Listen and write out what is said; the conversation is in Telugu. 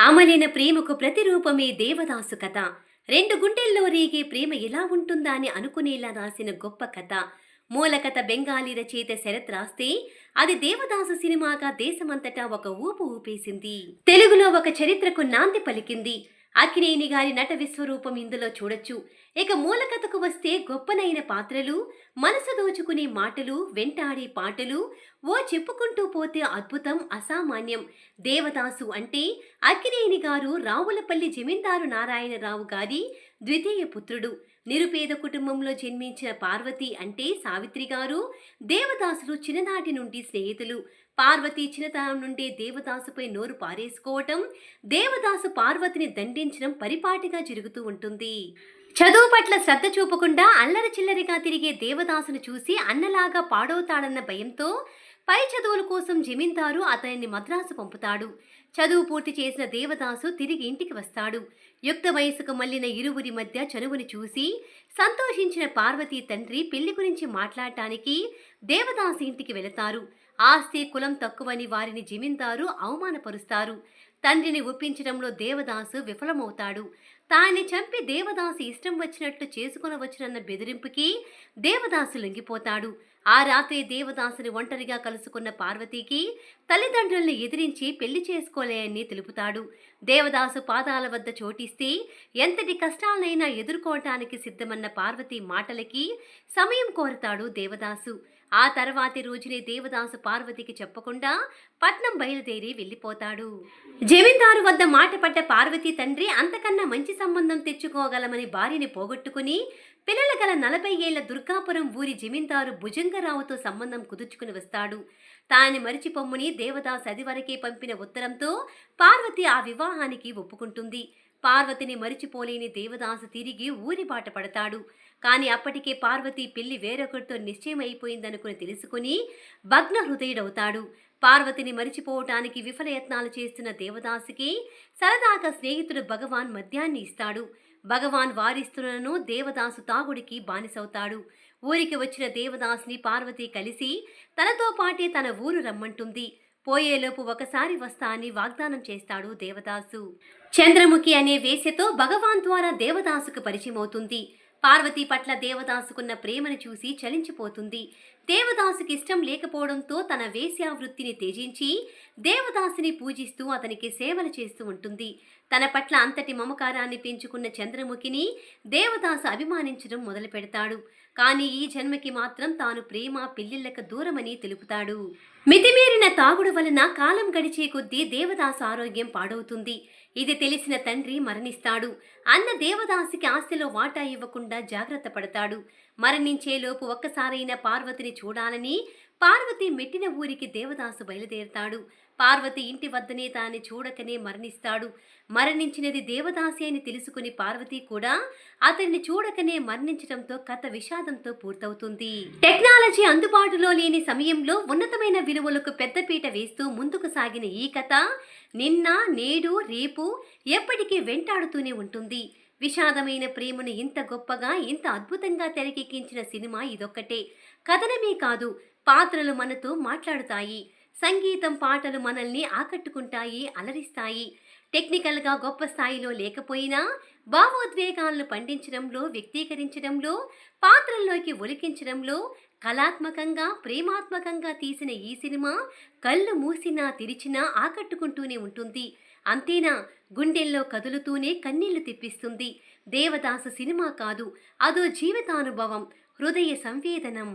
అమలిన ప్రేమకు ప్రతిరూపమే దేవదాసు కథ. రెండు గుండెల్లో రేగే ప్రేమ ఎలా ఉంటుందా అని అనుకునేలా రాసిన గొప్ప కథ. మూలకథ బెంగాలీ రచయిత శరత్ రాస్తే అది దేవదాసు సినిమాగా దేశమంతటా ఒక ఊపు ఊపేసింది. తెలుగులో ఒక చరిత్రకు నాంది పలికింది. అక్కినేని గారి నట విశ్వరూపం ఇందులో చూడొచ్చు. ఇక మూలకథకు వస్తే గొప్పనైన పాత్రలు మనసు దోచుకునే మాటలు వెంటాడే పాటలు ఓ చెప్పుకుంటూ పోతే అద్భుతం అసామాన్యం. దేవదాసు అంటే అక్కినేని గారు రావులపల్లి జమీందారు నారాయణరావు గారి ద్వితీయ పుత్రుడు. నిరుపేద కుటుంబంలో జన్మించిన పార్వతి అంటే సావిత్రి గారు. దేవదాసులు చిన్ననాటి నుండి స్నేహితులు. పార్వతి చిన్నతనం నుండే దేవదాసుపై నోరు పారేసుకోవటం దేవదాసు పార్వతిని దండించడం పరిపాటిగా జరుగుతూ ఉంటుంది. చదువు పట్ల శ్రద్ధ చూపకుండా అల్లరి చిల్లరిగా తిరిగే దేవదాసును చూసి అన్నలాగా పాడవుతాడన్న భయంతో పై చదువుల కోసం జమీందారు అతనిని మద్రాసు పంపుతాడు. చదువు పూర్తి చేసిన దేవదాసు తిరిగి ఇంటికి వస్తాడు. యుక్త వయసుకు మళ్ళిన ఇరువురి మధ్య చనువుని చూసి సంతోషించిన పార్వతీ తండ్రి పెళ్ళి గురించి మాట్లాడటానికి దేవదాసు ఇంటికి వెళతారు. ఆస్తి కులం తక్కువని వారిని జమీందారు అవమానపరుస్తారు. తండ్రిని ఒప్పించడంలో దేవదాసు విఫలమవుతాడు. తాన్ని చంపి దేవదాసు ఇష్టం వచ్చినట్లు చేసుకునవచ్చునన్న బెదిరింపుకి దేవదాసు లొంగిపోతాడు. ఆ రాత్రి దేవదాసుని ఒంటరిగా కలుసుకున్న పార్వతీకి తల్లిదండ్రుల్ని ఎదిరించి పెళ్ళి చేసుకోలేని తెలుపుతాడు. దేవదాసు పాదాల వద్ద చోటిస్తే ఎంతటి కష్టాలనైనా ఎదుర్కోవటానికి సిద్ధమన్న పార్వతి మాటలకి సమయం కోరతాడు దేవదాసు. ఆ తర్వాతి రోజునే దేవదాసు పార్వతికి చెప్పకుండా పట్నం బయలుదేరి వెళ్ళిపోతాడు. జమీందారు వద్ద మాటపడ్డ పార్వతి తండ్రి అంతకన్నా మంచి సంబంధం తెచ్చుకోగలమని భార్యని పోగొట్టుకుని పిల్లల గల నలభై ఏళ్ళ దుర్గాపురం ఊరి జమీందారు భుజంగరావుతో సంబంధం కుదుర్చుకుని వస్తాడు. తాను మరిచిపొమ్ముని దేవదాస్ అది వరకే పంపిన ఉత్తరంతో పార్వతి ఆ వివాహానికి ఒప్పుకుంటుంది. పార్వతిని మరిచిపోలేని దేవదాసు తిరిగి ఊరి బాట పడతాడు. కానీ అప్పటికే పార్వతి పెళ్ళి వేరొకరితో నిశ్చయమైపోయిందనుకుని తెలుసుకుని భగ్న హృదయుడవుతాడు పార్వతిని మరిచిపోవటానికి విఫలయత్నాలు చేస్తున్న దేవదాసుకి సరదాగా స్నేహితుడు భగవాన్ మద్యాన్ని ఇస్తాడు. భగవాన్ వారిస్తులను దేవదాసు తాగుడికి బానిసవుతాడు. ఊరికి వచ్చిన దేవదాసుని పార్వతి కలిసి తనతో పాటే తన ఊరు రమ్మంటుంది. పోయేలోపు ఒకసారి వస్తా అని వాగ్దానం చేస్తాడు దేవదాసు. చంద్రముఖి అనే వేశ్యతో భగవాన్ ద్వారా దేవదాసుకు పరిచయం అవుతుంది పార్వతి పట్ల దేవదాసుకున్న ప్రేమను చూసి చలించిపోతుంది. దేవదాసుకి ఇష్టం లేకపోవడంతో తన వేశ్యావృత్తిని త్యజించి దేవదాసుని పూజిస్తూ అతనికి సేవలు చేస్తూ ఉంటుంది. తన పట్ల అంతటి మమకారాన్ని పెంచుకున్న చంద్రముఖిని దేవదాసు అభిమానించడం మొదలు పెడతాడు. కానీ ఈ జన్మకి మాత్రం తాను ప్రేమ పెళ్ళిళ్ళకు దూరమని తెలుపుతాడు. మితిమీరిన తాగుడు వలన కాలం గడిచే కొద్దీ దేవదాసు ఆరోగ్యం పాడవుతుంది. ఇది తెలిసిన తండ్రి మరణిస్తాడు. అన్న దేవదాసికి ఆస్తిలో వాటా ఇవ్వకుండా జాగ్రత్త పడతాడు. మరణించేలోపు ఒక్కసారైనా పార్వతిని చూడాలని పార్వతి మెట్టిన ఊరికి దేవదాసు బయలుదేరతాడు. పార్వతి ఇంటి వద్దనే తాని చూడకనే మరణిస్తాడు. మరణించినది దేవదాసి అని తెలుసుకుని పార్వతి కూడా అతన్ని చూడకనే మరణించడంతో కథ విషాదంతో పూర్తవుతుంది. టెక్నాలజీ అందుబాటులో లేని సమయంలో ఉన్నతమైన విలువలకు పెద్దపీట వేస్తూ ముందుకు సాగిన ఈ కథ నిన్న నేడు రేపు ఎప్పటికీ వెంటాడుతూనే ఉంటుంది. విషాదమైన ప్రేమను ఇంత గొప్పగా ఇంత అద్భుతంగా తెరకెక్కించిన సినిమా ఇదొక్కటే. కథనమే కాదు పాత్రలు మనతో మాట్లాడుతాయి. సంగీతం పాటలు మనల్ని ఆకట్టుకుంటాయి అలరిస్తాయి. టెక్నికల్గా గొప్ప స్థాయిలో లేకపోయినా భావోద్వేగాలను పండించడంలో వ్యక్తీకరించడంలో పాత్రల్లోకి ఒలికించడంలో కళాత్మకంగా ప్రేమాత్మకంగా తీసిన ఈ సినిమా కళ్ళు మూసినా తెరిచినా ఆకట్టుకుంటూనే ఉంటుంది. అంతేనా? గుండెల్లో కదులుతూనే కన్నీళ్ళు తెప్పిస్తుంది. దేవదాసు సినిమా కాదు అదో జీవితానుభవం హృదయ సంవేదనం.